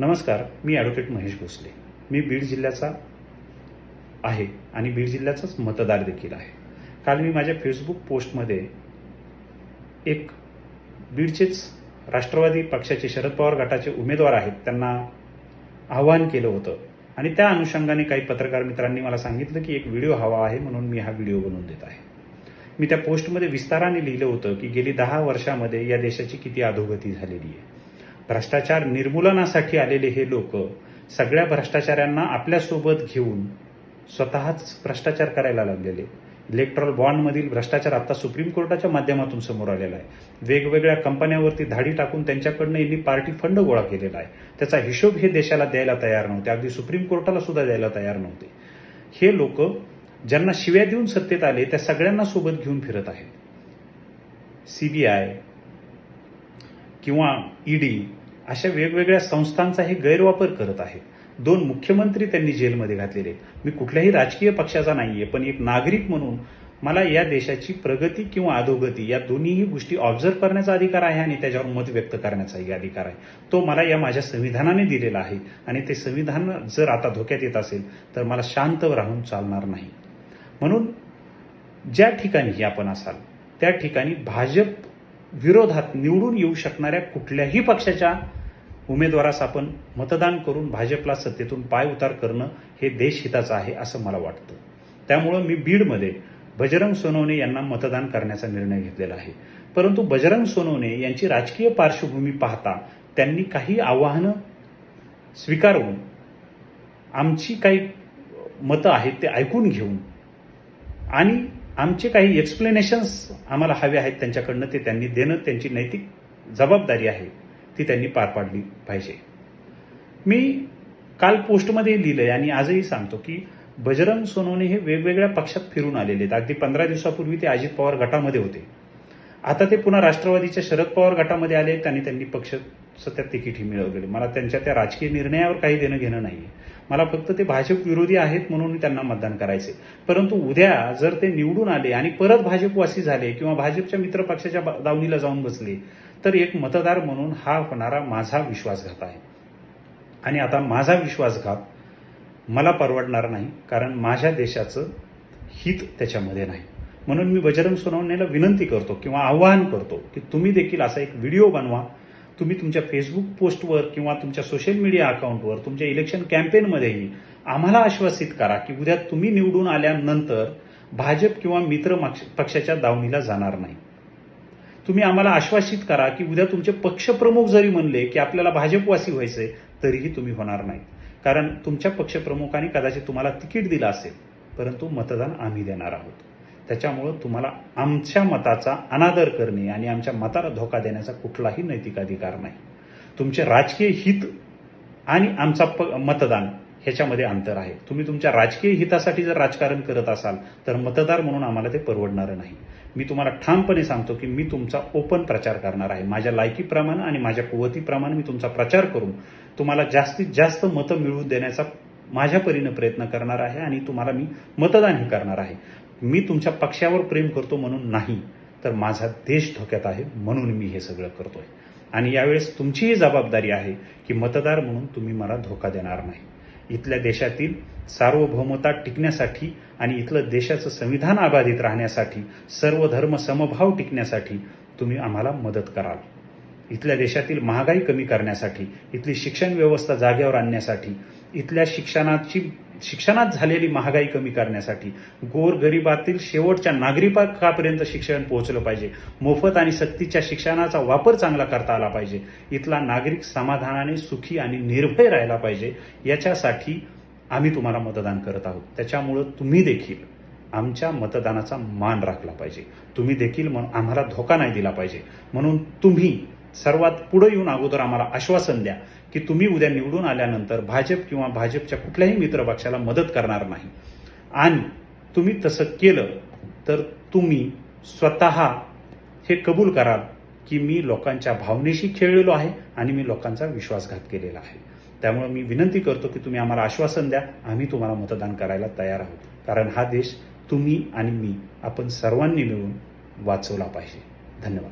नमस्कार मी ॲडव्होकेट महेश भोसले. मी बीड जिल्ह्याचा आहे आणि बीड जिल्ह्याचाच मतदार देखील आहे. काल मी माझ्या फेसबुक पोस्टमध्ये एक बीडचेच राष्ट्रवादी पक्षाचे शरद पवार गटाचे उमेदवार आहेत त्यांना आवाहन केलं होतं. आणि त्या अनुषंगाने काही पत्रकार मित्रांनी मला सांगितलं की एक व्हिडिओ हवा आहे म्हणून मी हा व्हिडिओ बनवून देत आहे. मी त्या पोस्टमध्ये विस्ताराने लिहिलं होतं की गेली दहा वर्षामध्ये या देशाची किती अधोगती झालेली आहे. भ्रष्टाचार निर्मूलनासाठी आलेले हे लोक सगळ्या भ्रष्टाचाऱ्यांना आपल्यासोबत घेऊन स्वतःच भ्रष्टाचार करायला लागलेले. इलेक्ट्रॉल बॉन्डमधील भ्रष्टाचार आता सुप्रीम कोर्टाच्या माध्यमातून समोर आलेला आहे. वेगवेगळ्या कंपन्यांवरती धाडी टाकून त्यांच्याकडनं यांनी पार्टी फंड गोळा केलेला आहे. त्याचा हिशोब हे देशाला द्यायला तयार नव्हते. अगदी सुप्रीम कोर्टाला सुद्धा द्यायला तयार नव्हते. हे लोक ज्यांना शिव्या देऊन सत्तेत आले त्या सगळ्यांना सोबत घेऊन फिरत आहेत. सीबीआय किंवा ईडी अशा वेगवेगळ्या संस्थांचा हे गैरवापर करत आहेत दोन मुख्यमंत्री त्यांनी जेलमध्ये घातलेले मी कुठल्याही राजकीय पक्षाचा नाहीये पण एक नागरिक म्हणून मला या देशाची प्रगती किंवा अधोगती या दोन्हीही गोष्टी ऑब्झर्व करण्याचा अधिकार आहे आणि त्याच्यावर मत व्यक्त करण्याचाही अधिकार आहे. तो मला या माझ्या संविधानाने दिलेला आहे आणि ते संविधान जर आता धोक्यात येत असेल तर मला शांत राहून चालणार नाही. म्हणून ज्या ठिकाणी आपण असाल त्या ठिकाणी भाजप विरोधात निवडून येऊ शकणाऱ्या कुठल्याही पक्षाच्या उमेदवारास आपण मतदान करून भाजपला सत्तेतून पाय उतार करणं हे देशहिताचं आहे असं मला वाटतं. त्यामुळं मी बीडमध्ये बजरंग सोनवणे यांना मतदान करण्याचा निर्णय घेतलेला आहे. परंतु बजरंग सोनवणे यांची राजकीय पार्श्वभूमी पाहता त्यांनी काही आव्हानं स्वीकारून आमची काही मतं आहेत ते ऐकून घेऊन आणि आमचे काही एक्सप्लेनेशन्स आम्हाला हवे आहेत त्यांच्याकडनं ते त्यांनी देणं त्यांची नैतिक जबाबदारी आहे ती त्यांनी पार पाडली पाहिजे. मी काल पोस्टमध्ये लिहिलंय आणि आजही सांगतो की बजरंग सोनवणे हे वेगवेगळ्या पक्षात फिरून आलेले आहेत. अगदी पंधरा दिवसापूर्वी ते अजित पवार गटामध्ये होते. आता ते पुन्हा राष्ट्रवादीच्या शरद पवार गटामध्ये आले आणि त्यांनी पक्ष सध्या तिकीटही मिळवलेले मला त्यांच्या त्या राजकीय निर्णयावर काही देणं घेणं नाहीये. मला फक्त ते भाजप विरोधी आहेत म्हणून त्यांना मतदान करायचे. परंतु उद्या जर ते निवडून आले आणि परत भाजपवासी झाले किंवा भाजपच्या मित्रपक्षाच्या दावणीला जाऊन बसले तर एक मतदार म्हणून हा होणारा माझा विश्वासघात आहे. आणि आता माझा विश्वासघात मला परवडणार नाही कारण माझ्या देशाचं हित त्याच्यामध्ये नाही. म्हणून मी बजरंग सोनवणेला विनंती करतो किंवा आवाहन करतो की तुम्ही देखील असा एक व्हिडिओ बनवा तुम्ही तुमच्या फेसबुक पोस्टवर किंवा तुमच्या सोशल मीडिया अकाउंटवर तुमच्या इलेक्शन कॅम्पेनमध्येही आम्हाला आश्वासित करा की उद्या तुम्ही निवडून आल्यानंतर भाजप किंवा मित्र पक्षाच्या दावणीला जाणार नाही. तुम्ही आम्हाला आश्वासित करा की उद्या तुमचे पक्षप्रमुख जरी म्हणले की आपल्याला भाजपवासी व्हायचंय तरीही तुम्ही होणार नाही कारण तुमच्या पक्षप्रमुखांनी कदाचित तुम्हाला तिकीट दिलं असेल परंतु मतदान आम्ही देणार आहोत. त्याच्यामुळं तुम्हाला आमच्या मताचा अनादर करणे आणि आमच्या मताला धोका देण्याचा कुठलाही नैतिक अधिकार नाही. तुमचे राजकीय हित आणि आमचा प मतदान ह्याच्यामध्ये अंतर आहे. तुम्ही तुमच्या राजकीय हितासाठी जर राजकारण करत असाल तर मतदार म्हणून आम्हाला ते परवडणारं नाही. मी तुम्हाला ठामपणे सांगतो की मी तुमचा ओपन प्रचार करणार आहे. माझ्या लायकीप्रमाणे आणि माझ्या कुवतीप्रमाणे मी तुमचा प्रचार करून तुम्हाला जास्तीत जास्त मतं मिळवून देण्याचा माझ्या परीनं प्रयत्न करणार आहे आणि तुम्हाला मी मतदानही करणार आहे. मी तुमच्या पक्षावर प्रेम करतो म्हणून नाही तर माझा देश धोक्यात आहे म्हणून मी हे सगळं करतोय. आणि यावेळेस तुमचीही जबाबदारी आहे की मतदार म्हणून तुम्ही मला धोका देणार नाही. इथल्या देशातील सार्वभौमता टिकण्यासाठी आणि इथलं देशाचं संविधान अबाधित राहण्यासाठी सर्व धर्म समभाव टिकण्यासाठी तुम्ही आम्हाला मदत कराल. इथल्या देशातील महागाई कमी करण्यासाठी इथली शिक्षण व्यवस्था जागेवर आणण्यासाठी इथल्या शिक्षणाची शिक्षणात झालेली महागाई कमी करण्यासाठी गोर गरिबातील शेवटच्या नागरिकापर्यंत शिक्षण पोहोचलं पाहिजे. मोफत आणि सक्तीच्या शिक्षणाचा वापर चांगला करता आला पाहिजे. इथला नागरिक समाधानाने सुखी आणि निर्भय राहिला पाहिजे. याच्यासाठी आम्ही तुम्हाला मतदान करत आहोत. त्याच्यामुळं तुम्ही देखील आमच्या मतदानाचा मान राखला पाहिजे. तुम्ही देखील आम्हाला धोका नाही दिला पाहिजे. म्हणून तुम्ही सर्वात पुढे येऊन अगोदर आम्हाला आश्वासन द्या की तुम्ही उद्या निवडून आल्यानंतर भाजप किंवा भाजपच्या कुठल्याही मित्रपक्षाला मदत करणार नाही. आणि तुम्ही तसं केलं तर तुम्ही स्वतः हे कबूल कराल की मी लोकांच्या भावनेशी खेळलेलो आहे आणि मी लोकांचा विश्वासघात केलेला आहे. त्यामुळे मी विनंती करतो की तुम्ही आम्हाला आश्वासन द्या. आम्ही तुम्हाला मतदान करायला तयार आहोत. कारण हा देश तुम्ही आणि मी आपण सर्वांनी मिळून वाचवला पाहिजे. धन्यवाद.